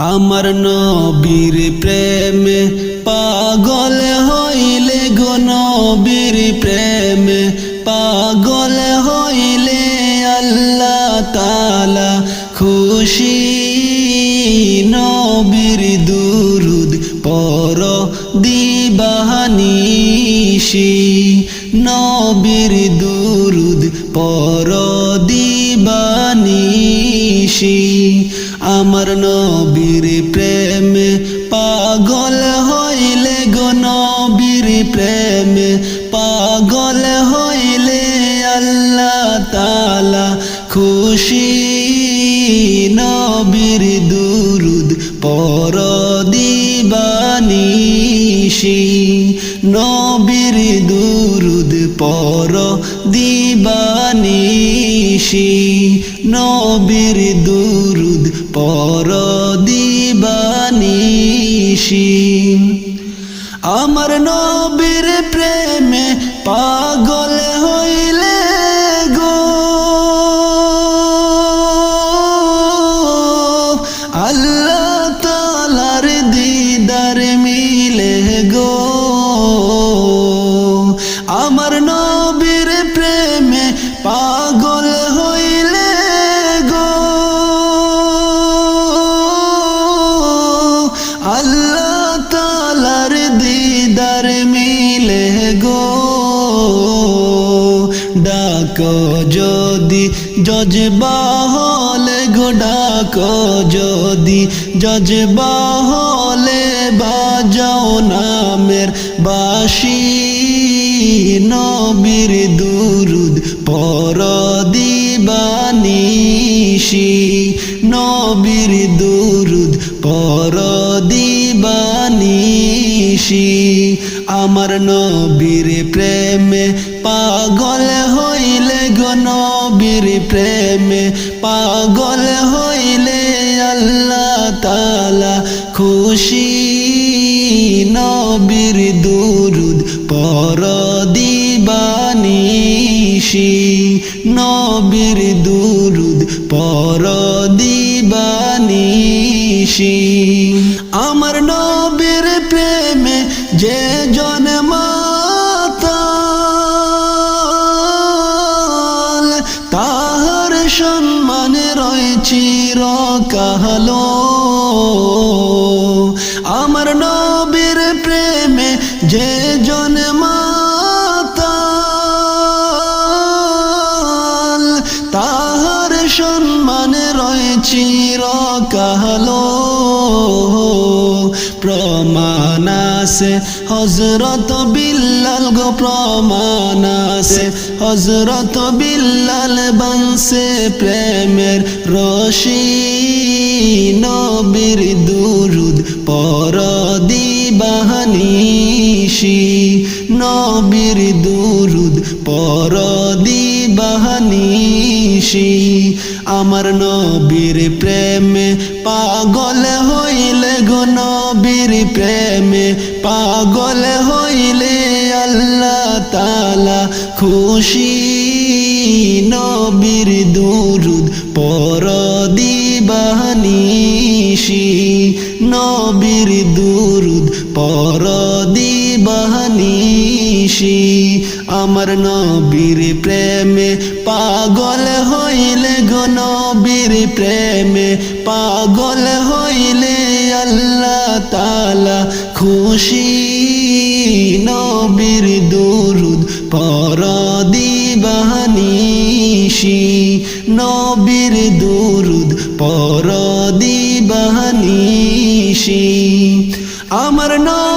আমার নবীর প্রেমে পাগল হইলে গো নবীর প্রেমে পাগল হইলে আল্লাহ তালা খুশি। নবীর দুরুদ পর দিবাহানিশি। নবীর দুরুদ পর দিবানিশি আমার নবীর প্রেমে পাগল হইলে গো নবীর প্রেমে। পাগল হইলে আল্লাহ তালা খুশি। নবীর দুরুদ পর দিবানিশি নবীর দুরুদ পর দিবানিশি নবীর দুরুদ পর দিবানিশি। আমার নবীর প্রেমে পাগল ডাক, যদি জজবা হলে গো ডাক, যদি জজবা হলে বাজাও নামের বাসি। নবীর দুরুদ পর দিবানিশি নবীর দুরুদ পর দিবানিশি আমার নবীর প্রেমে পাগল হইলে নবীর প্রেমে পাগল হইলে আল্লাহ তালা খুশি। নবীর দুরুদ পর দিবানিশি নবীর দুরুদ পর দিবানিশি রয়েছি রকালো প্রমাণ আছে। হজরত বিল্লাল গো প্রমাণ আছে। হজরত বিল্লাল বংশে প্রেমের রশি। নবীর দুরুদ পর দিবাহানিশি নবীর দুরুদ পর দিবাহানিশি আমার নবীর প্রেমে পাগল হইলে গো নবীর প্রেমে পাগল হইলে আল্লাহ তালা খুশি। নবীর দুরুদ পর দিবাহানিশি নবীর দুরুদ পর দিবাহানিশি আমার নবীর প্রেমে পাগল হইলে গো নবীর প্রেমে, পাগল হইলে আল্লাহ তালা খুশি। নবীর দুরুদ পর দিবাহানিশি নবীর দুরুদ পর দিবাহানিশি আমার নবীর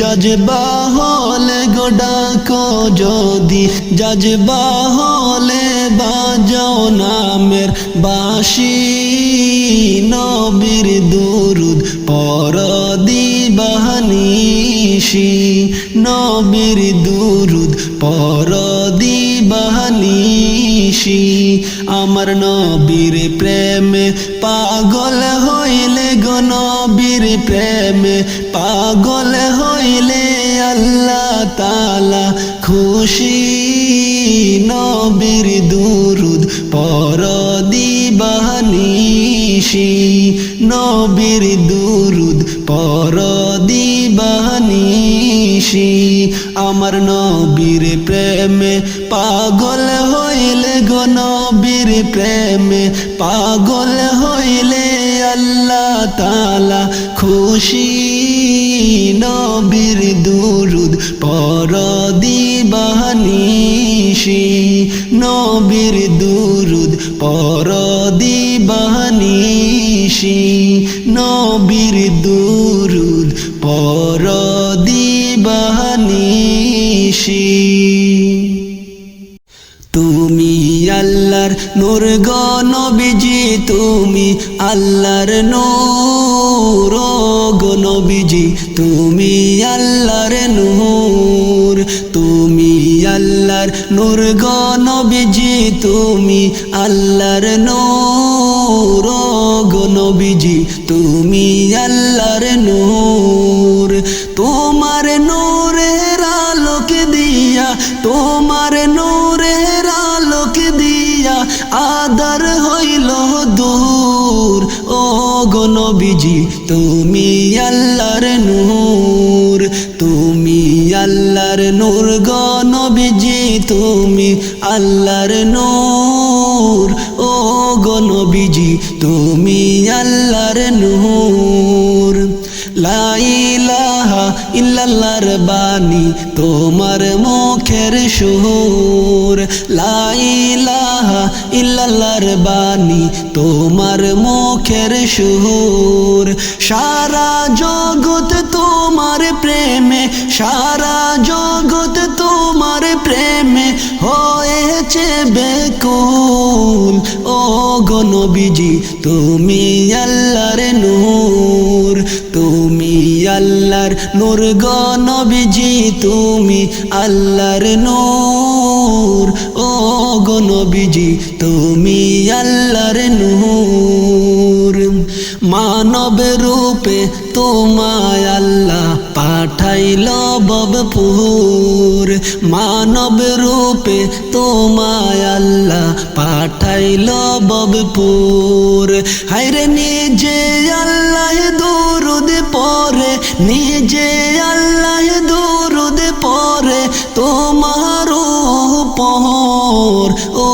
যদি হলে গো ডাকো যদি। জজবা হলে বাজাও নামের বাসি নবীর দুরুদ পর দিবাহানিসি নবীর দুরুদ পর দিবাহানিসি আমার নবীর প্রেমে পাগল হইলে গো নবীর প্রেমে পাগল হইলে আল্লাহ তালা খুশি, নবীর দুরুদ পর দিবাহানিসি নবীর দুরুদ পর দিবাহানিসি আমার নবীর প্রেমে পাগল হইলে গো নবীর প্রেমে পাগল হইলে আল্লাহ তালা খুশি নবীর দুরুদ পর দিবাহানিসি নবীর দুরুদ পর দিবাহানিসি নবীর দুরুদ পর নূর গো বিজি তুমি আল্লাহর নূর। ও বিজি নবীজি, তুমি আল্লাহর নূর। তুমি আল্লাহর নূর গো বিজি তুমি আল্লাহর নূর। ও বিজি তুমি আল্লাহর নূর গো নবীজি, তুমি আল্লাহর নূর। ও গো নবীজি, তুমি আল্লাহর নূর। লাইলাহা ইল্লাল্লাহর বাণী তোমার মুখের সুর। লাইলাহা ইল্লাল্লাহর বাণী তোমার মুখের সুর। সারা জগৎ তোমার প্রেমে, সারা ও গো তুমি আল্লাহর নূর, তুমি আল্লাহর নূর গো তুমি আল্লাহর নূর। ও গো তুমি আল্লাহর নূর। মানব রূপে তোমায় আল্লাহ পাঠাইল ববপুর। মানব রূপে তোমায় আল্লাহ পাঠাইল ববপুর। হাইরে নিজে আল্লাহ দুরুদ পরে নিজে আল্লাহ দুরুদ পরে তোমার পর ও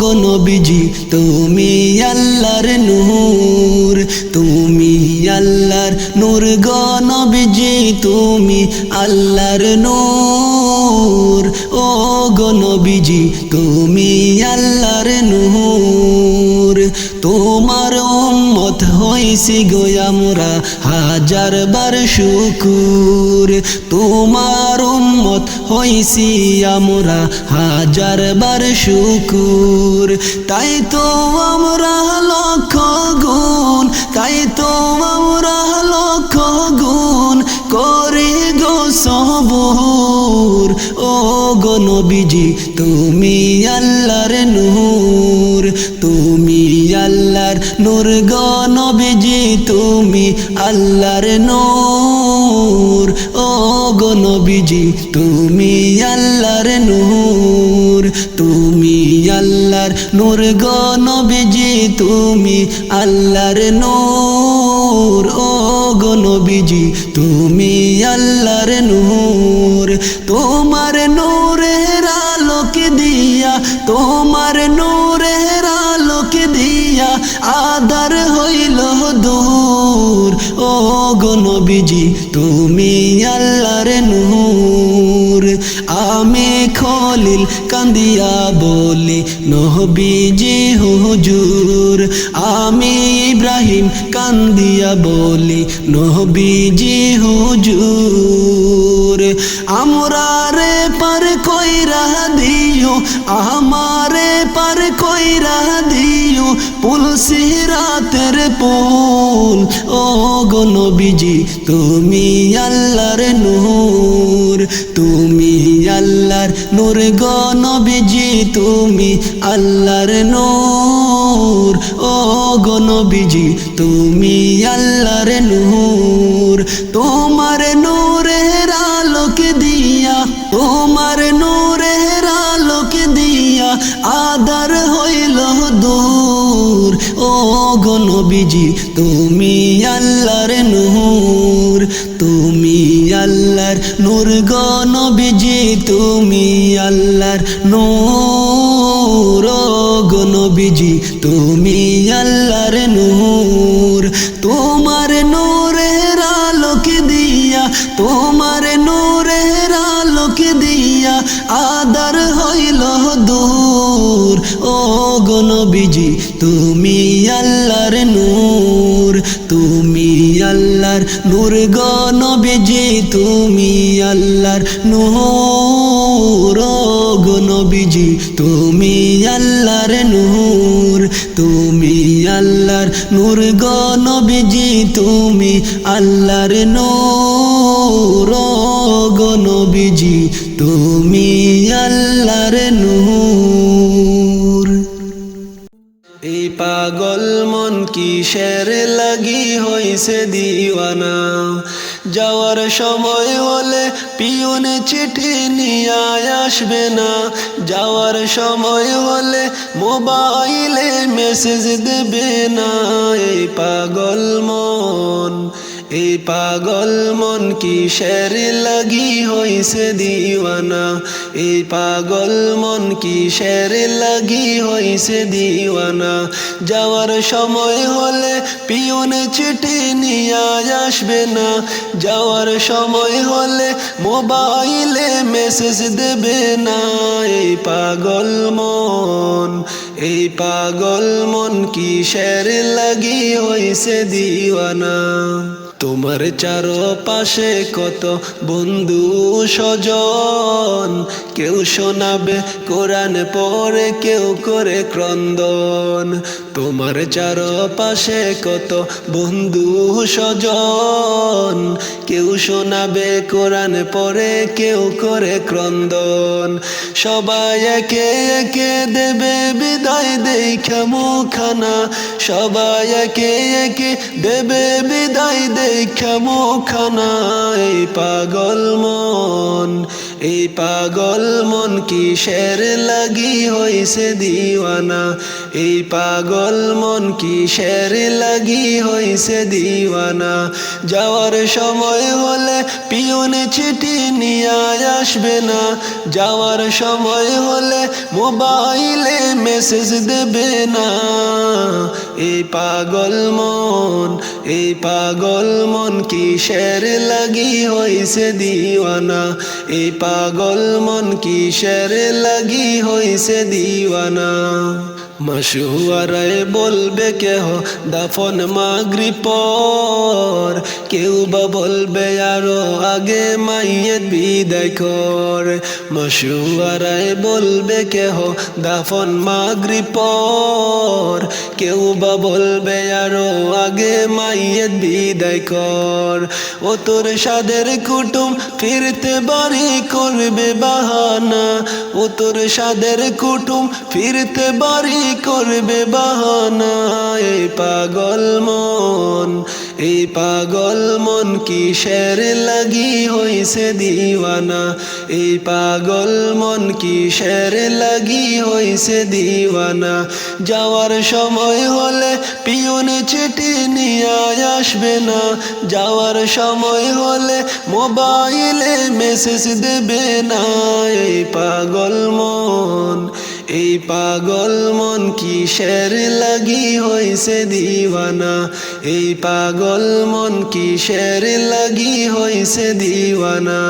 গো নবীজি, তুমি আল্লাহর নূর, তুমি আল্লাহর নূর গো নবীজি, তুমি আল্লাহর নূর। ও গো নবীজি, তুমি হইছি গো আমরা হাজার বার শুকুর। তোমার উম্মত হইছি আমরা হাজার বার শুকুর। তাই তো আমরা লক্ষ গুণ, তাই তো আমরা লক্ষ গুণ করে গো সবুর। ও গো নবীজি, তুমি আল্লাহর নূর, তুমি আল্লাহর নূর গো নবীজি, তুমি আল্লাহর নূর। ও গো নবীজি, তুমি আল্লাহর নূর। তুমি আল্লাহর নূর গো নবীজি, তুমি আল্লাহর নূর। ও গো নবীজি, তুমি আল্লাহর নূর। তোমার নূরের আলোকে দিয়া তোমার গো নবীজি, তুমি আল্লাহর নূর। আমি খলিল কান্দিয়া বলি নহবিজি হুজুর। আমি ইব্রাহিম কান্দিয়া বলি নহবিজি হুজুর। আমরা রে পার কইরা দিও, আমারে পার কইরা দিও পুলসিরা রাতের পুল। ও গো নবীজি, তুমি আল্লাহর নূর। তুমি আল্লাহর নূর গো নবীজি, তুমি আল্লাহর নূর। ও গো তুমি আল্লাহর নূর। তোমার নূরের আলোকে দিয়া, তোমার নূরের আলোকে দিয়া, আদার গো নবীজি, তুমি আল্লাহর নূর, তুমি আল্লাহর নূর গো নবীজি, তুমি আল্লাহর নূর গো নবীজি, তুমি নবীজি, তুমি আল্লাহর নূর, তুমি আল্লাহর নূর গো নবীজি, তুমি আল্লাহর নূর গো নবীজি, তুমি আল্লাহর নূর, তুমি আল্লাহর নূর গো নবীজি, তুমি আল্লাহর নূর গো নবীজি, তুমি আল্লাহর নূর পাগল মন কিসের লাগি হইছে দিওয়ানা? যাওয়ার সময় হলে পিয়নে চিঠি নিয়ে আসবে না। যাওয়ার সময় হলে মোবাইলে মেসেজ দেবে না। এই পাগল মন এই পাগল মন কি কিসের লাগি হইছে দিওয়ানা? এই পাগল মন কি কিসের লাগি হইছে দিওয়ানা? যাওয়ার সময় হলে পিয়ন চিঠি নিয়ে আসবে না। যাওয়ার সময় হলে মোবাইলে মেসেজ দেবে না। এই পাগল মন এই পাগল মন কি কিসের লাগি হইছে দিওয়ানা? তোমার চারো পাশে কত বন্ধু স্বজন? কেউ শোনাবে কোরআন পরে কেউ করে ক্রন্দন। তোমার চারো পাশে কত বন্ধু স্বজন? কেউ শোনাবে, কোরআন পরে কেউ করে ক্রন্দন। সবাই একে একে দেবে, বিদায় দেখা মুখানা সবাই একে একে দেবে, বিদায় দেখা মুখানা পাগল মন। এই পাগল মন কিসের লাগি হইছে দিওয়ানা? এই পাগল মন কিসের লাগি হইছে দিওয়ানা? যাওয়ার সময় হলে পিয়নে চিঠি নিয়ে আসবে না। যাওয়ার সময় হলে মোবাইলে মেসেজ দেবে না। এই পাগল মন, এই পাগল মন কিসের লাগি হইছে দিওয়ানা? এই পাগল মন কিসের লাগি হইছে দিওয়ানা? মাসুয়ারায় বলবে কেহ, দাফন মাগরি পর। কেউ বা বলবে, আরও আগে মাইয়ের বিদায় কর। মাসুয়ারায় বলবে কেহ, দাফন মাগরি পর। কেউ বা বলবে, আরও আগে মাইয়ের বিদায় কর। ও তোর সাদের কুটুম ফিরতে বাড়ি করবে বাহানা। ও তোর সাদের কুটুম ফিরতে বাড়ি করবে বাহানা এই পাগল মন এই পাগল মন কিসের লাগি হইছে দিওয়ানা? এই পাগল মন কিসের লাগি হইছে দিওয়ানা? যাওয়ার সময় হলে পিয়নে চিঠি নিয়ে আসবে না। যাওয়ার সময় হলে মোবাইলে মেসেজ দেবে না। এই পাগল মন পাগল মন কিসের লাগি হইছে দিওয়ানা? এই পাগল মন কিসের লাগি হইছে দিওয়ানা?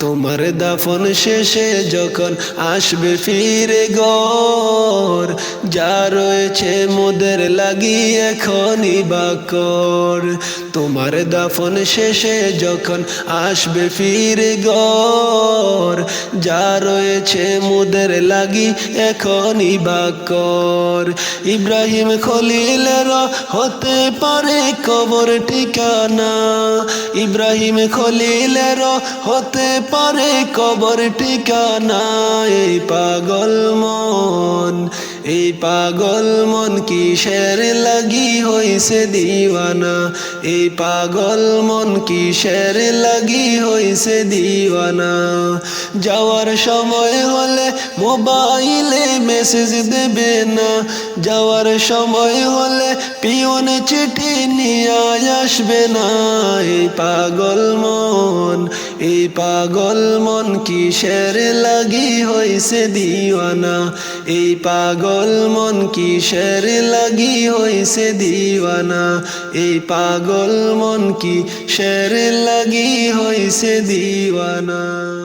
তোমার দাফন শেষে যখন আসবে ফিরে গর যা রয়েছে মোদের লাগি এখনই বাকর তোমার দাফন শেষে যখন আসবে ফিরে গর যা রয়েছে মোদের লাগি এখনই বাকর ইব্রাহিম খলিলের হতে পারে কবর ঠিকানা, ইব্রাহিম খলিলের হতে পারে কবর ঠিকানা এই পাগল মন, এই পাগল মন কিসের লাগি হইছে দিওয়ানা? এই পাগল মন কিসের লাগি হইছে দিওয়ানা? যাওয়ার সময় হলে মোবাইলে মেসেজ দেবে না। যাওয়ার সময় হলে পিয়ন চিঠি নিয়ে আসবে না। এই পাগল মন এই পাগল মন কিসের লাগি হইছে দিওয়ানা? এই পাগল মন কিসের লাগি হইছে দিওয়ানা? এই পাগল মন কি শের লাগি হইছে দিওয়ানা?